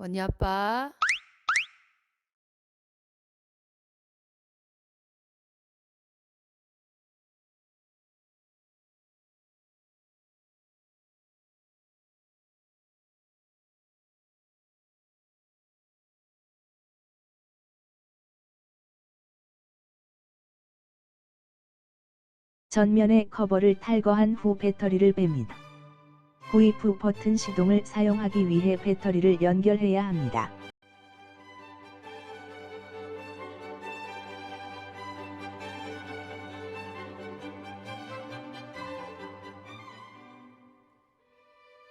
원희 아빠. 전면의 커버를 탈거한 후 배터리를 뺍니다. 구입 후 버튼 시동을 사용하기 위해 배터리를 연결해야 합니다.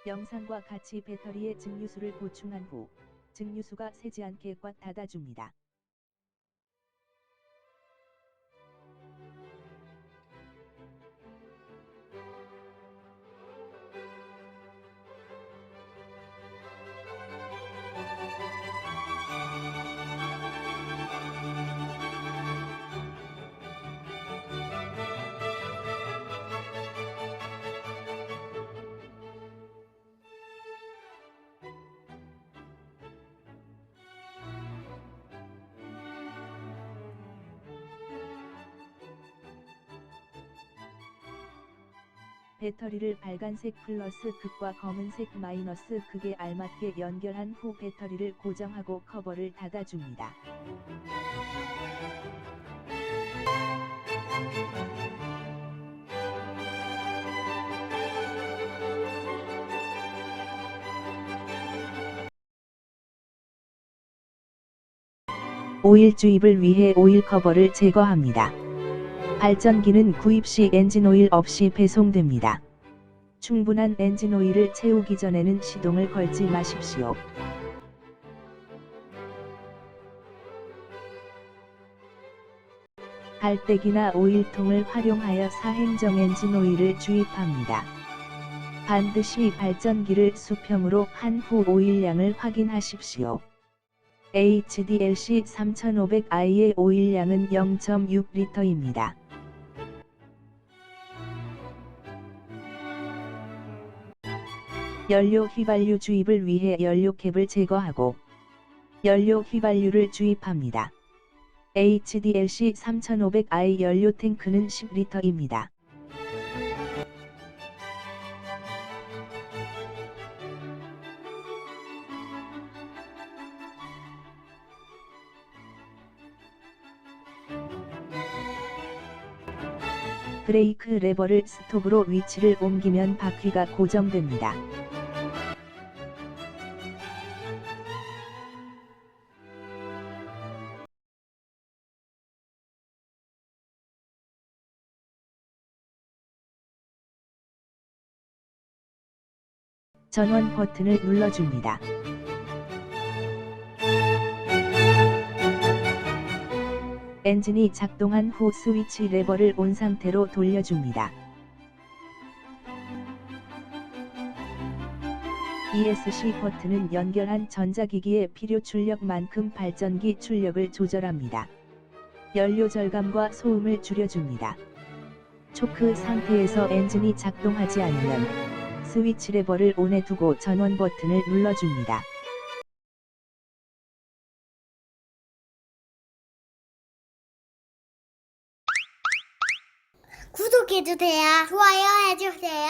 영상과 같이 배터리에 증류수를 보충한 후 증류수가 새지 않게 꽉 닫아줍니다. 배터리를 빨간색 플러스 극과 검은색 마이너스 극에 알맞게 연결한 후 배터리를 고정하고 커버를 닫아줍니다. 오일 주입을 위해 오일 커버를 제거합니다. 발전기는 구입 시 엔진 오일 없이 배송됩니다. 충분한 엔진 오일을 채우기 전에는 시동을 걸지 마십시오. 갈대기나 오일통을 활용하여 사행정 엔진 오일을 주입합니다. 반드시 발전기를 수평으로 한 후 오일량을 확인하십시오. HDLC 3500i의 오일량은 0.6리터입니다. 연료 휘발유 주입을 위해 연료 캡을 제거하고 연료 휘발유를 주입합니다. HDLC 3500i 연료 탱크는 10리터입니다. 브레이크 레버를 스톱으로 위치를 옮기면 바퀴가 고정됩니다. 전원 버튼을 눌러줍니다. 엔진이 작동한 후 스위치 레버를 온 상태로 돌려줍니다. ESC 버튼은 연결한 전자기기의 필요 출력만큼 발전기 출력을 조절합니다. 연료 절감과 소음을 줄여줍니다. 초크 상태에서 엔진이 작동하지 않으면 스위치 레버를 온에 두고 전원 버튼을 눌러줍니다. 구독해주세요. 좋아요 해주세요.